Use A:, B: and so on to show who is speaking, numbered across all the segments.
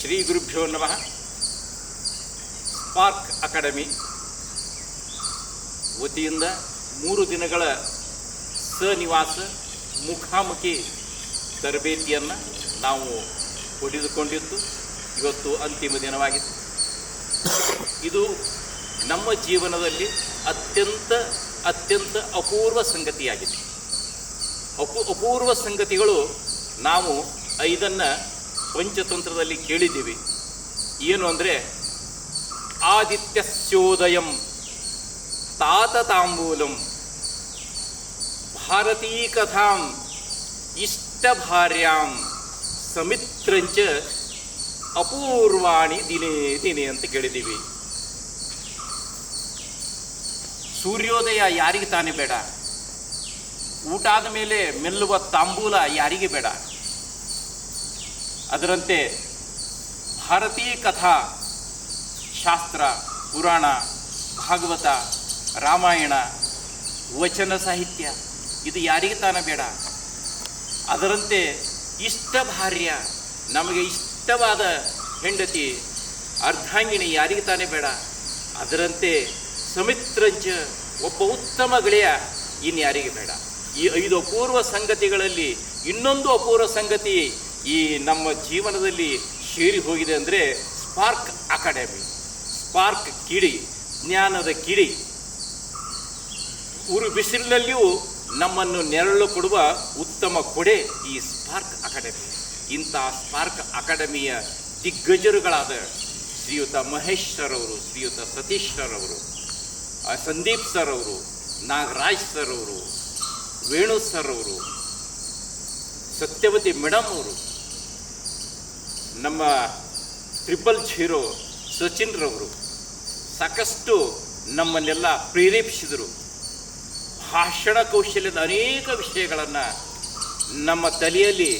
A: ಶ್ರೀ ಗುರುಭ್ಯೋ ನಮಃ. Spark academy. ವತಿಯಿಂದ ಮೂರು ದಿನಗಳ ಸನಿವಾಸ ಮುಖಾಮುಖಿ ತರಬೇತಿಯನ್ನು ನಾವು ಪಡೆದುಕೊಂಡಿದ್ದು, ಇವತ್ತು ಅಂತಿಮ ದಿನವಾಗಿತ್ತು. ಇದು ನಮ್ಮ ಜೀವನದಲ್ಲಿ ಅತ್ಯಂತ ಅತ್ಯಂತ ಅಪೂರ್ವ ಸಂಗತಿಯಾಗಿದೆ. ಅಪೂ ಅಪೂರ್ವ ಸಂಗತಿಗಳು ನಾವು ಐದನ್ನು ಪಂಚತಂತ್ರದಲ್ಲಿ ಕೇಳಿದ್ದೀವಿ. ಏನು ಅಂದರೆ ಆದಿತ್ಯಸ್ಯೋದಯಂ ತಾತತಾಂಬೂಲಂ ಭಾರತೀ ಕಥಾಂ ಇಷ್ಟ ಭಾರ್ಯಾಂ ಸಮಿತ್ರಂಚ ಅಪೂರ್ವಾಣಿ ದಿನೇ ದಿನೇ ಅಂತ ಕೇಳಿದ್ದೀವಿ. ಸೂರ್ಯೋದಯ ಯಾರಿಗೆ ತಾನೇ ಬೇಡ? ಊಟ ಆದ ಮೇಲೆ ಮೆಲ್ಲುವ ತಾಂಬೂಲ ಯಾರಿಗೆ ಬೇಡ? ಅದರಂತೆ ಭಾರತೀಯ ಕಥಾ, ಶಾಸ್ತ್ರ, ಪುರಾಣ, ಭಾಗವತ, ರಾಮಾಯಣ, ವಚನ ಸಾಹಿತ್ಯ, ಇದು ಯಾರಿಗೆ ತಾನೇ ಬೇಡ? ಅದರಂತೆ ಇಷ್ಟ ಭಾರ್ಯ ನಮಗೆ ಇಷ್ಟವಾದ ಹೆಂಡತಿ ಅರ್ಧಾಂಗಿಣಿ ಯಾರಿಗೆ ತಾನೇ ಬೇಡ? ಅದರಂತೆ ಸಮಿತ್ರಂಚ ಒಬ್ಬ ಉತ್ತಮ ಗೆಳೆಯ ಇನ್ಯಾರಿಗೆ ಬೇಡ? ಈ ಐದು ಅಪೂರ್ವ ಸಂಗತಿಗಳಲ್ಲಿ ಇನ್ನೊಂದು ಅಪೂರ್ವ ಸಂಗತಿ ಈ ನಮ್ಮ ಜೀವನದಲ್ಲಿ ಸೇರಿ ಹೋಗಿದೆ ಅಂದರೆ ಸ್ಪಾರ್ಕ್ ಅಕಾಡೆಮಿ, ಸ್ಪಾರ್ಕ್ ಕಿಡಿ, ಜ್ಞಾನದ ಕಿಡಿ. ಉರು ಬಿಸಿಲಿನಲ್ಲಿಯೂ ನಮ್ಮನ್ನು ನೆರಳು ಕೊಡುವ ಉತ್ತಮ ಕೊಡೆ ಈ ಸ್ಪಾರ್ಕ್ ಅಕಾಡೆಮಿ. ಇಂಥ ಸ್ಪಾರ್ಕ್ ಅಕಾಡೆಮಿಯ ದಿಗ್ಗಜರುಗಳಾದ ಶ್ರೀಯುತ ಮಹೇಶ್ ಸರ್ ಅವರು, ಶ್ರೀಯುತ ಸತೀಶ್ ಸರ್ ಅವರು ಸಂದೀಪ್ ಸರ್ ಅವರು, ನಾಗರಾಜ್ ಸರ್ ಅವರು, ವೇಣು ಸರ್ ಅವರು, ಸತ್ಯವತಿ ಮೇಡಮ್ ಅವರು ನಮ್ಮ ಟ್ರಿಪಲ್ ಹೀರೋ ಸಚಿನ್ ರವರು ಸಾಕಷ್ಟು ನಮ್ಮನ್ನೆಲ್ಲ ಪ್ರೇರೇಪಿಸಿದರು. ಭಾಷಣ ಕೌಶಲ್ಯದ ಅನೇಕ ವಿಷಯಗಳನ್ನು ನಮ್ಮ ತಲೆಯಲ್ಲಿ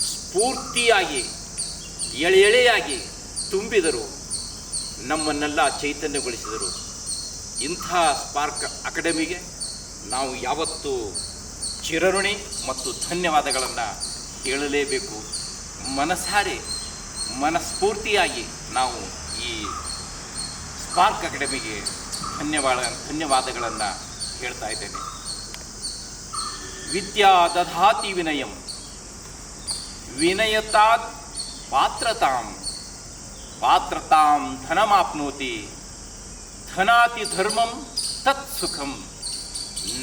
A: ಸ್ಫೂರ್ತಿಯಾಗಿ ಎಳೆ ಎಳೆಯಾಗಿ ತುಂಬಿದರು. ನಮ್ಮನ್ನೆಲ್ಲ ಚೈತನ್ಯಗೊಳಿಸಿದರು. ಇಂಥ ಸ್ಪಾರ್ಕ್ ಅಕಾಡೆಮಿಗೆ ನಾವು ಯಾವತ್ತೂ ಚಿರಋಣಿ ಮತ್ತು ಧನ್ಯವಾದಗಳನ್ನು ಹೇಳಲೇಬೇಕು. ಮನಸಾರೆ, ಮನಸ್ಫೂರ್ತಿಯಾಗಿ ನಾವು ಈ ಸ್ಪಾರ್ಕ್ ಅಕಾಡೆಮಿಗೆ ಧನ್ಯವಾದ, ಧನ್ಯವಾದಗಳನ್ನು ಹೇಳ್ತಾ ಇದ್ದೇನೆ. ವಿದ್ಯಾ ದಧಾತಿ ವಿನಯಂ ವಿನಯತಾತ್ ಪಾತ್ರತಾಂ ಪಾತ್ರತಾಂ ಧನಮಾಪ್ನೋತಿ, ಧನಾತಿ ಧರ್ಮಂ ತತ್ ಸುಖಂ.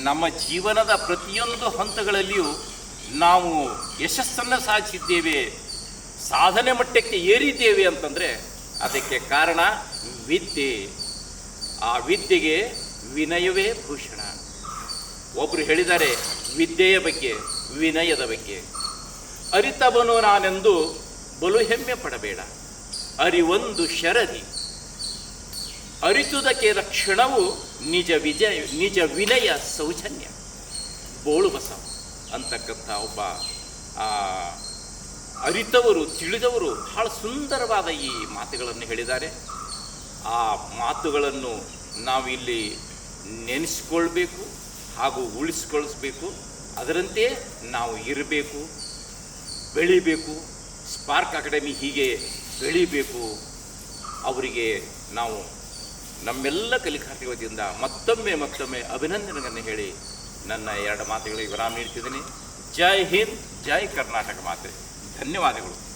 A: ನಮ್ಮ ಜೀವನದ ಪ್ರತಿಯೊಂದು ಹಂತಗಳಲ್ಲಿಯೂ ನಾವು ಯಶಸ್ಸನ್ನು ಸಾಧಿಸಿದ್ದೇವೆ. ಸಾಧನೆ ಮಟ್ಟಕ್ಕೆ ಏರಿದ್ದೇವೆ ಅಂತಂದರೆ ಅದಕ್ಕೆ ಕಾರಣ ವಿದ್ಯೆ. ಆ ವಿದ್ಯೆಗೆ ವಿನಯವೇ ಭೂಷಣ. ಒಬ್ಬರು ಹೇಳಿದ್ದಾರೆ ವಿದ್ಯೆಯ ಬಗ್ಗೆ ವಿನಯದ ಬಗ್ಗೆ. ಅರಿತವನು ನಾನೆಂದು ಬಲು ಹೆಮ್ಮೆ ಪಡಬೇಡ. ಅರಿವೊಂದು ಶರದಿ ಅರಿತುದಕ್ಕೆ ರಕ್ಷಣವು ನಿಜ ವಿಜಯ ನಿಜ ವಿನಯ ಸೌಜನ್ಯ. ಬೋಳು ಬಸವ ಅಂತಕ್ಕಂಥ ಒಬ್ಬ ಆ, ಅರಿತವರು, ತಿಳಿದವರು ಬಹಳ ಸುಂದರವಾದ ಈ ಮಾತುಗಳನ್ನು ಹೇಳಿದ್ದಾರೆ. ಆ ಮಾತುಗಳನ್ನು ನಾವಿಲ್ಲಿ ನೆನೆಸ್ಕೊಳ್ಬೇಕು ಹಾಗೂ ಉಳಿಸ್ಕೊಳಿಸ್ಬೇಕು. ಅದರಂತೆ ನಾವು ಇರಬೇಕು, ಬೆಳಿಬೇಕು, ಸ್ಪಾರ್ಕ್ ಅಕಾಡೆಮಿ ಹೀಗೆ ಬೆಳಿಬೇಕು. ಅವರಿಗೆ ನಾವು ನಮ್ಮೆಲ್ಲ ಕಲಿಕಾರ್ಥಿ ವತಿಯಿಂದ ಮತ್ತೊಮ್ಮೆ ಮತ್ತೊಮ್ಮೆ ಅಭಿನಂದನೆಗಳನ್ನು ಹೇಳಿ ನನ್ನ ಎರಡು ಮಾತುಗಳಿಗೆ ವಿರಾಮ ನೀಡ್ತಿದ್ದೀನಿ. ಜೈ ಹಿಂದ್, ಜೈ ಕರ್ನಾಟಕ ಮಾತೆ. ಧನ್ಯವಾದಗಳು.